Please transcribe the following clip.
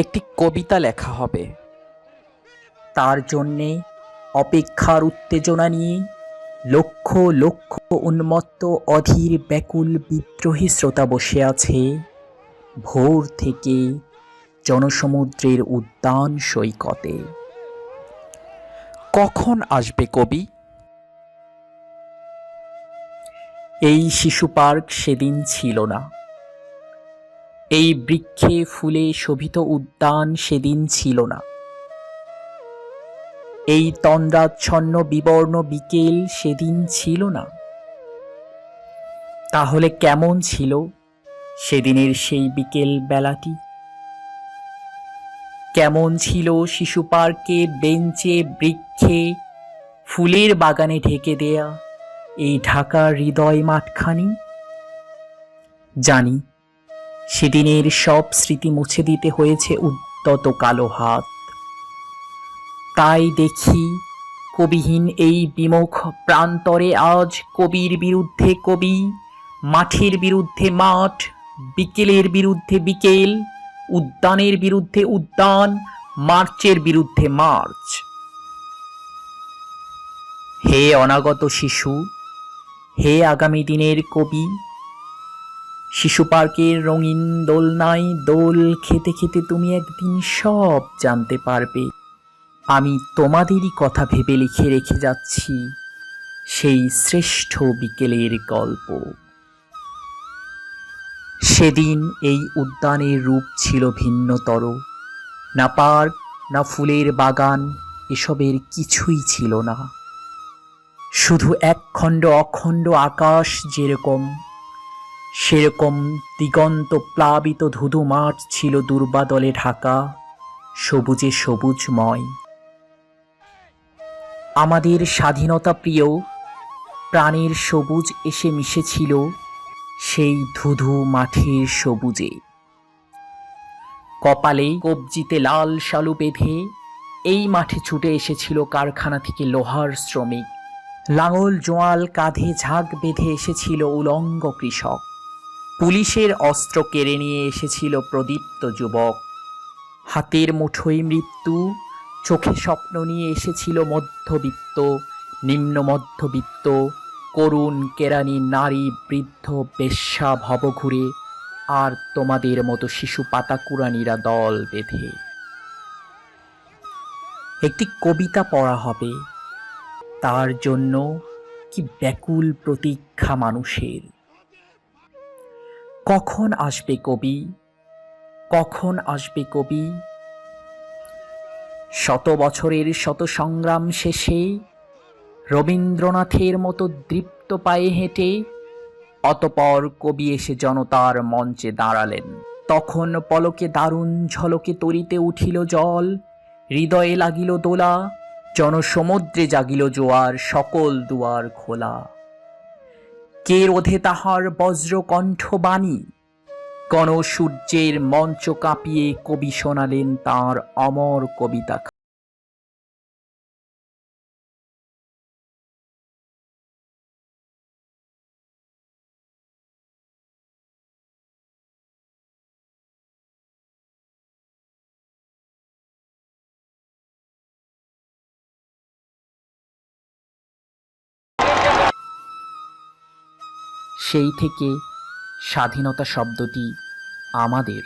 একটি কবিতা লেখা হবে। তার জন্যে অপেক্ষার উত্তেজনা নিয়ে লক্ষ লক্ষ উন্মত্ত অধীর ব্যাকুল বিদ্রোহী শ্রোতা বসে আছে। ভোর থেকে জনসমুদ্রের উদ্যান সৈকতে। কখন আসবে কবি? এই শিশু পার্ক সেদিন ছিল না। এই বৃক্ষে ফুলে শোভিত উদ্যান সেদিন ছিল না। এই তন্দ্রাচ্ছন্ন বিবর্ণ বিকেল সেদিন ছিল না। তাহলে কেমন ছিল সেদিনের সেই বিকেল বেলাটি? কেমন ছিল শিশু পার্কে, বেঞ্চে, বৃক্ষে, ফুলের বাগানে ঢেকে দেয়া এই ঢাকার হৃদয় মাঠখানি? জানি সেদিনের সব স্মৃতি মুছে দিতে হয়েছে উদ্যত কালো হাত। তাই দেখি কবিহীন এই বিমুখ প্রান্তরে আজ কবির বিরুদ্ধে কবি, মাঠের বিরুদ্ধে মাঠ, বিকেলের বিরুদ্ধে বিকেল, উদ্যানের বিরুদ্ধে উদ্যান, মার্চের বিরুদ্ধে মার্চ। হে অনাগত শিশু, হে আগামী দিনের কবি শিশু পার্কের রঙিন দোলনায় দোল খেতে খেতে তুমি একদিন সব জানতে পারবে। আমি তোমাদেরই কথা ভেবে লিখে রেখে যাচ্ছি সেই শ্রেষ্ঠ বিকেলের গল্প। সেদিন এই উদ্যানের রূপ ছিল ভিন্নতর। না পার্ক, না ফুলের বাগান, এসবের কিছুই ছিল না। শুধু একখণ্ড অখণ্ড আকাশ যেরকম সেরকম দিগন্ত প্লাবিত ধুধু মাঠ ছিল দুর্বাদলে ঢাকা, সবুজে সবুজময়। আমাদের স্বাধীনতা প্রিয়, প্রাণের সবুজ এসে মিশেছিল সেই ধুধু মাঠের সবুজে। কপালে কবজিতে লাল শালু বেঁধে এই মাঠে ছুটে এসেছিল কারখানা থেকে লোহার শ্রমিক। লাঙল জোয়াল কাঁধে ঝাঁক বেঁধে এসেছিল উলঙ্গ কৃষক। পুলিশের অস্ত্র কেড়ে নিয়ে এসেছিল প্রদীপ্ত যুবক। হাতের মুঠোয় মৃত্যু, চোখে স্বপ্ন নিয়ে এসেছিল মধ্যবিত্ত, নিম্ন মধ্যবিত্ত, করুণ কেরানি নারী, বৃদ্ধ, বেশ্যা ভবঘুরে, আর তোমাদের মতো শিশু পাতাকুরানিরা দল বেঁধে। একটি কবিতা পড়া হবে। তার জন্য কি ব্যাকুল প্রতীক্ষা মানুষের? কখন আসবে কবি? কখন আসবে কবি? শত বছরের শত সংগ্রাম শেষে রবীন্দ্রনাথের মতো দৃপ্ত পায়ে হেঁটে অতপর কবি এসে জনতার মঞ্চে দাঁড়ালেন। তখন পলকে দারুণ ঝলকে তরিতে উঠিল জল, হৃদয়ে লাগিল দোলা, জনসমুদ্রে জাগিল জোয়ার সকল দুয়ার খোলা। কে রোধে তাহার বজ্রকণ্ঠ বাণী। গণসূর্যের মঞ্চ কাঁপিয়ে কবি শোনালেন তাঁর অমর কবিতা সেই থেকে স্বাধীনতা শব্দটি আমাদের